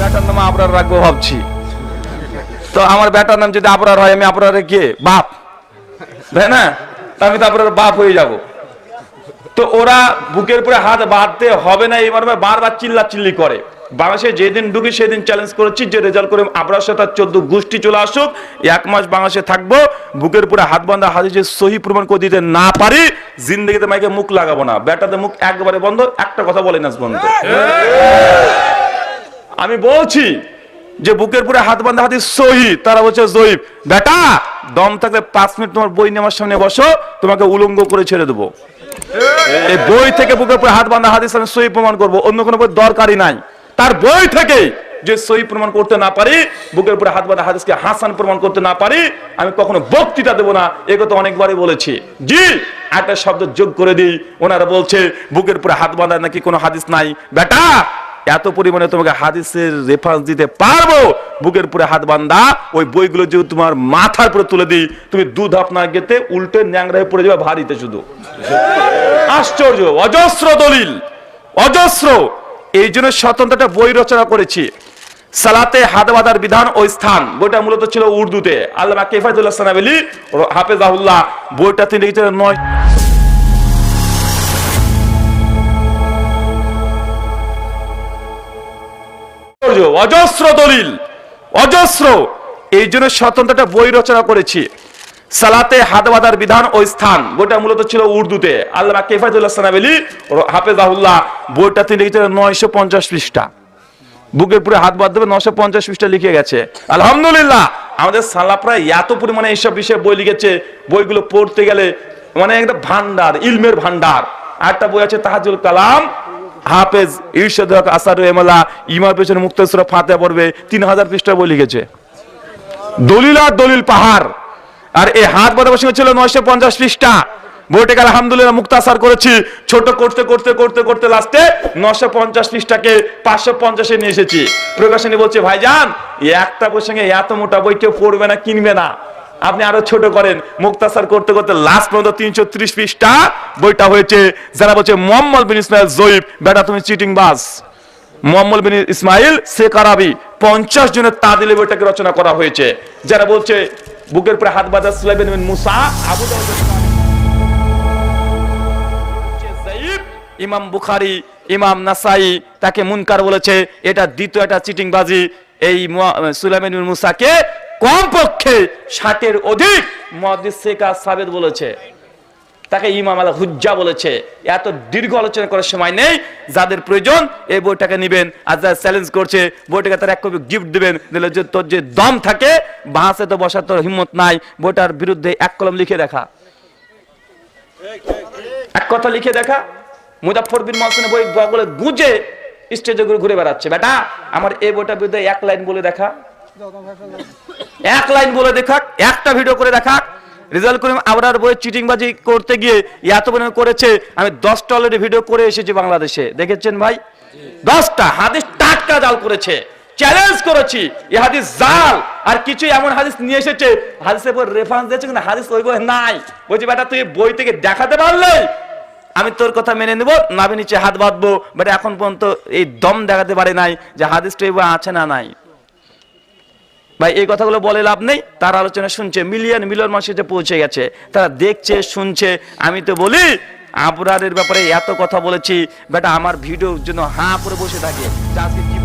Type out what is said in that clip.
Better নাম আবরার রাখব ভাবছি। তো আমার বেটার নাম যদি আবরার হয়, আমি আবরারে কে বাপ, তাই না? আমি তো আবরার বাপ হয়ে যাব। তো ওরা বুকের উপরে হাত বাঁধতে হবে না, এই মর্মে বারবার চিল্লা চিল্লি করে বাংলাদেশে যেদিন ঢুকি সেদিন চ্যালেঞ্জ করেছি, যে রেজাল্ট করে আবরার সাথে চোদ্দ গোষ্ঠী চলে আসুক, এক মাস বাংলাদেশে থাকব, বুকের উপরে হাত বাঁধা হাদিসে সহি প্রমাণ করে দিতে না পারি, জিন্দগিতে মাইকে মুখ লাগাবো না। বেটাতে মুখ একবারে বন্ধ, একটা কথা বলে না বন্ধ। আমি বলছি যে বুকের পুরে হাত বাঁধা হাতি সহি, তারা বলছে জয়ীব বেটা, দম থাকলে পাঁচ মিনিট তোমার বই নেওয়ার সামনে বসো, তোমাকে উলঙ্গ করে ছেড়ে দেবো। এই বই থেকে বুকের উপরে হাত বাঁধা হাদিস আমি সহি প্রমাণ করব, অন্য কোনো বই দরকারই নাই। তার বই থেকে যে সহি প্রমাণ করতে না পারি, বুকের উপরে হাত বাঁধা হাদিসকে হাসান প্রমাণ করতে না পারি, আমি কখনো বক্তৃতা দেবো না, এ কথা অনেকবারই বলেছি। জি, একটা শব্দ যোগ করে দিই, ওনারা বলছে, বুকের উপরে হাত বাঁধা নাকি কোনো হাদিস নাই। বেটা এত পরিমাণে তোমাকে হাদিসের রেফারেন্স দিতে পারব। বুকের উপরে হাত বান্ধা, ওই বইগুলো যদি তোমার মাথার উপরে তুলে দিই, তুমি দুধ আপনার গেতে উল্টে ন্যাংরায় পড়ে যাবে ভারীতে শুধু। আশ্চর্য, অজস্র দলিল, অজস্র। এই জন্য স্বতন্ত্র একটা বই রচনা করেছি। সালাতে হাত বাঁধার বিধান ও স্থান, বইটা মূলত ছিল উর্দুতে। আল্লাহ কেফায়তুল্লাহ সানাবেলি, হাফেজাহুল্লাহ, বইটা তিনি নয় আশ্চর্য, অজস্র দলিল অজস্র। এই জন্য স্বতন্ত্র একটা বই রচনা করেছি। সালাতে হাত বাঁধার বিধান ও স্থান বইটা মূলত ছিল উর্দুতে। আল্লামা কেফায়তুল্লাহ সানাবেলি হাফেজাহুল্লাহ বইটা তিনি লিখেছিলেন নয়শো পঞ্চাশ পৃষ্ঠা। বুকের পুরে হাত বাঁধ দেবে নশো পঞ্চাশ পৃষ্ঠা লিখে গেছে। আলহামদুলিল্লাহ আমাদের সালাপরা এত পরিমাণে এইসব বিষয়ে বই লিখেছে বইগুলো পড়তে গেলে মানে একটা ভান্ডার ইলমের ভান্ডার আরেকটা বই আছে তাহাজুল কালাম হাফেজ ইরশাদ হক আসারু এমলা ইমার পেছনে মুক্তেশ্বর ফাতে পড়বে, তিন হাজার পৃষ্ঠা বই লিখেছে। দলিল আর দলিল পাহাড়। আর এই হাত বাঁধা বসে ছিল নয়শো পঞ্চাশ পৃষ্ঠা। বইটাকে আলহামদুলিল্লাহ মুক্তাসার করেছি। ছোট করতে করতে করতে করতে লাস্টে নশো পঞ্চাশ পৃষ্ঠাকে পাঁচশো পঞ্চাশে নিয়ে এসেছি। প্রকাশনী বলছে, ভাইজান একটা বইয়ের সঙ্গে এত মোটা বই কেউ পড়বে না, কিনবে না। আপনি আরও ছোট করেন। মুক্তাসার করতে করতে লাস্ট পর্যন্ত তিনশো ত্রিশ পৃষ্ঠা বইটা হয়েছে। যারা বলছে মোহাম্মদ বিন ইসমাইল জয়ীব বেটা তুমি চিটিং বাস মোহাম্মদ বিন ইসমাইল আরাবি, পঞ্চাশ জনের তাদিলে বইটাকে রচনা করা হয়েছে। যারা বলছে বুকের পরে হাত বাজার সুলাইবেন বিন মুসা, আবু ইমাম বুখারি, ইমাম নাসাই তাকে মুনকার বলেছে, এটা দ্বিতীয় একটা চিটিংবাজি এই সুলাইমান মুসাকে কমপক্ষে ষাটের অধিক মহাদিস সাবেদ বলেছে। তাকে ইমাম আল হুজ্জা বলেছে। এত দীর্ঘ আলোচনা করার সময় নেই, যাদের প্রয়োজন এই বইটাকে নেবেন। আর যারা চ্যালেঞ্জ করছে, বইটাকে তারা এক কপি গিফট দিবেন। যে তোর যে দম থাকে, বাঁশে তো বসার তোর হিম্মত নাই, বইটার বিরুদ্ধে এক কলম লিখে দেখা। এক কথা লিখে দেখা। মুজাফর বিন বই বগলে গুজে স্টেজে ঘুরে বেড়াচ্ছে। বেটা, আমার এই বইটার বিরুদ্ধে এক লাইন বলে দেখা। এক লাইন বলে দেখাক, একটা ভিডিও করে দেখাক। করিম আবরার চিটিংবাজি করতে গিয়ে এত পরিমাণে করেছে। আমি দশটা অলরেডি ভিডিও করে এসেছি বাংলাদেশে। দেখেছেন ভাই? দশটা হাদিস টাটকা জাল করেছে। চ্যালেঞ্জ করেছি। এই হাদিস জাল। আর কিছু এমন হাদিস নিয়ে এসেছে। হাদিসের রেফারেন্স দিয়েছে কিন্তু হাদিস ওই বই নাই। বলছি, বেটা, তুই বই থেকে দেখাতে পারলে? আমি তোর কথা মেনে নেব নাবি নিচে হাত বাঁধবো। বাট, এখন পর্যন্ত এই দম দেখাতে পারে নাই যে হাদিসটা এই বই আছে না নাই। ভাই, এই কথাগুলো বলে লাভ নেই। তার আলোচনা শুনছে, মিলিয়ন মিলিয়ন মানুষ কাছে পৌঁছে গেছে। তারা দেখছে, শুনছে। আমি তো বলি, আবরারের ব্যাপারে এত কথা বলেছি, বেটা, আমার ভিডিওর জন্য হাঁ করে বসে থাকে। আজকে